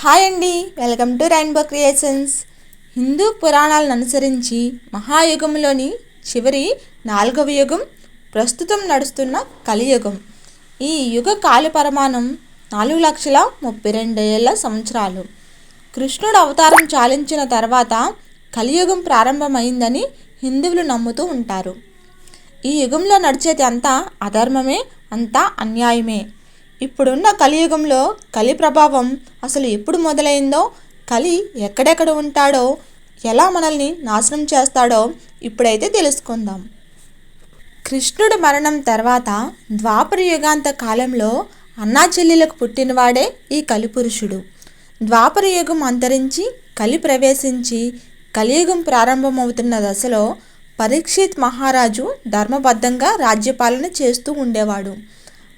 Hi అండి welcome to rainbow creations Hindu పురాణాలను అనుసరించి మహాయుగంలోని చివరి నాలుగవ యుగం ప్రస్తుతం నడుస్తున్న కలియుగం. ఈ యుగ కాల పరిమాణం నాలుగు లక్షల ముప్పై రెండు ఏళ్ళ సంవత్సరాలు. కృష్ణుడు అవతారం చాలించిన తర్వాత కలియుగం ప్రారంభమైందని హిందువులు నమ్ముతూ ఉంటారు. ఈ యుగంలో నడిచేది అంతా అధర్మమే అంతా అన్యాయమే. ఇప్పుడున్న కలియుగంలో కలి ప్రభావం అసలు ఎప్పుడు మొదలైందో కలి ఎక్కడెక్కడ ఉంటాడో ఎలా మనల్ని నాశనం చేస్తాడో ఇప్పుడైతే తెలుసుకుందాం. కృష్ణుడు మరణం తర్వాత ద్వాపర యుగాంత కాలంలో అన్నా చెల్లెలకు పుట్టినవాడే ఈ కలిపురుషుడు. ద్వాపర యుగం అంతరించి కలి ప్రవేశించి కలియుగం ప్రారంభమవుతున్న దశలో పరీక్షిత్ మహారాజు ధర్మబద్ధంగా రాజ్యపాలన చేస్తూ ఉండేవాడు.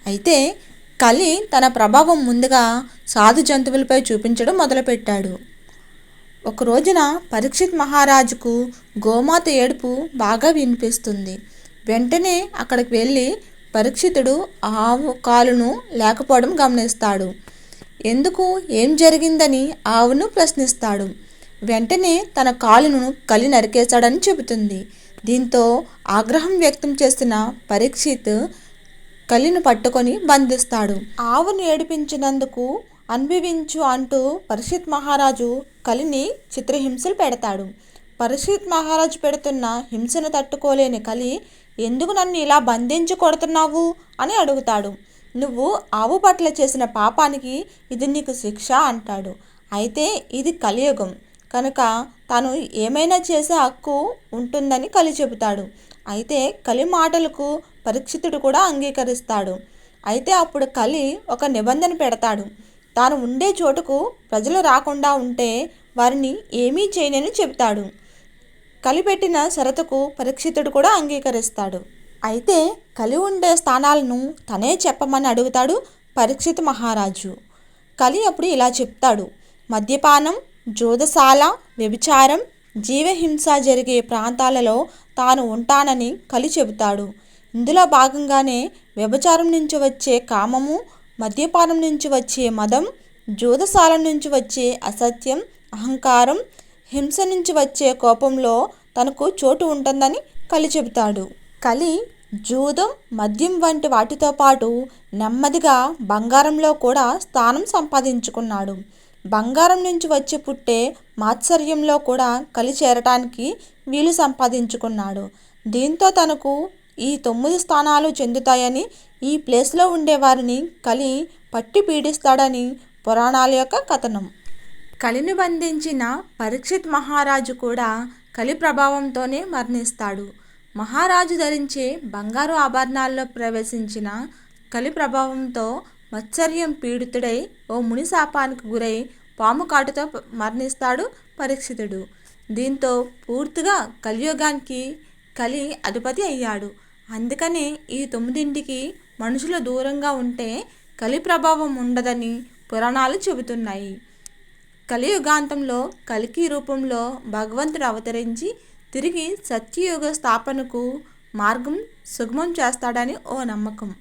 అయితే కలి తన ప్రభావం ముందుగా సాధు జంతువులపై చూపించడం మొదలుపెట్టాడు. ఒక రోజున పరీక్షిత్ మహారాజుకు గోమాత ఏడుపు బాగా వినిపిస్తుంది. వెంటనే అక్కడికి వెళ్ళి పరీక్షితుడు ఆవు కాలును లేకపోవడం గమనిస్తాడు. ఎందుకు? ఏం జరిగిందని ఆవును ప్రశ్నిస్తాడు. వెంటనే తన కాలును కలి నరికేశాడని చెబుతుంది. దీంతో ఆగ్రహం వ్యక్తం చేసిన పరీక్షిత్ కలిని పట్టుకొని బంధిస్తాడు. ఆవును ఏడిపించినందుకు అనుభవించు అంటూ పరిషిత్ మహారాజు కలిని చిత్రహింసలు పెడతాడు. పరిషిత్ మహారాజు పెడుతున్న హింసను తట్టుకోలేని కలి ఎందుకు నన్ను ఇలా బంధించి కొడుతున్నావు? అని అడుగుతాడు. నువ్వు ఆవు పట్ల చేసిన పాపానికి ఇది నీకు శిక్ష అంటాడు. అయితే ఇది కలియుగం. కనుక తాను ఏమైనా చేసే హక్కు ఉంటుందని కలి చెబుతాడు. అయితే కలి మాటలకు పరీక్షితుడు కూడా అంగీకరిస్తాడు. అయితే అప్పుడు కలి ఒక నిబంధన పెడతాడు. తాను ఉండే చోటుకు ప్రజలు రాకుండా ఉంటే వారిని ఏమీ చేయనని చెబుతాడు. కలిపెట్టిన షరతుకు పరీక్షితుడు కూడా అంగీకరిస్తాడు. అయితే కలి ఉండే స్థానాలను తనే చెప్పమని అడుగుతాడు పరీక్షిత మహారాజు. కలి అప్పుడు ఇలా చెప్తాడు. మద్యపానం జోదశాల వ్యభిచారం జీవహింస జరిగే ప్రాంతాలలో తాను ఉంటానని కలి చెబుతాడు. ఇందులో భాగంగానే వ్యభిచారం నుంచి వచ్చే కామము మద్యపానం నుంచి వచ్చే మదం జోదశాల నుంచి వచ్చే అసత్యం అహంకారం హింస నుంచి వచ్చే కోపంలో తనకు చోటు ఉంటుందని కలి చెబుతాడు. కలి జూదం మద్యం వంటి వాటితో పాటు నెమ్మదిగా బంగారంలో కూడా స్థానం సంపాదించుకున్నాడు. బంగారం నుంచి వచ్చి పుట్టే మాత్సర్యంలో కూడా కలి చేరటానికి వీలు సంపాదించుకున్నాడు. దీంతో తనకు ఈ తొమ్మిది స్థానాలు చెందుతాయని ఈ ప్లేస్లో ఉండేవారిని కలి పట్టి పీడిస్తాడని పురాణాల యొక్క కథనం. కలిని బంధించిన పరీక్షిత్ మహారాజు కూడా కలి ప్రభావంతోనే మరణిస్తాడు. మహారాజు ధరించే బంగారు ఆభరణాల్లో ప్రవేశించిన కలి ప్రభావంతో మత్సర్యం పీడితుడై ఓ ముని శాపానికి గురై పాము కాటుతో మరణిస్తాడు పరీక్షితుడు. దీంతో పూర్తిగా కలియుగానికి కలి అధిపతి అయ్యాడు. అందుకనే ఈ తొమ్మిదింటికి మనుషులు దూరంగా ఉంటే కలి ప్రభావం ఉండదని పురాణాలు చెబుతున్నాయి. కలియుగాంతంలో కలికి రూపంలో భగవంతుడు అవతరించి తిరిగి సత్యయుగ స్థాపనకు మార్గం సుగమం చేస్తాడని ఓ నమ్మకం.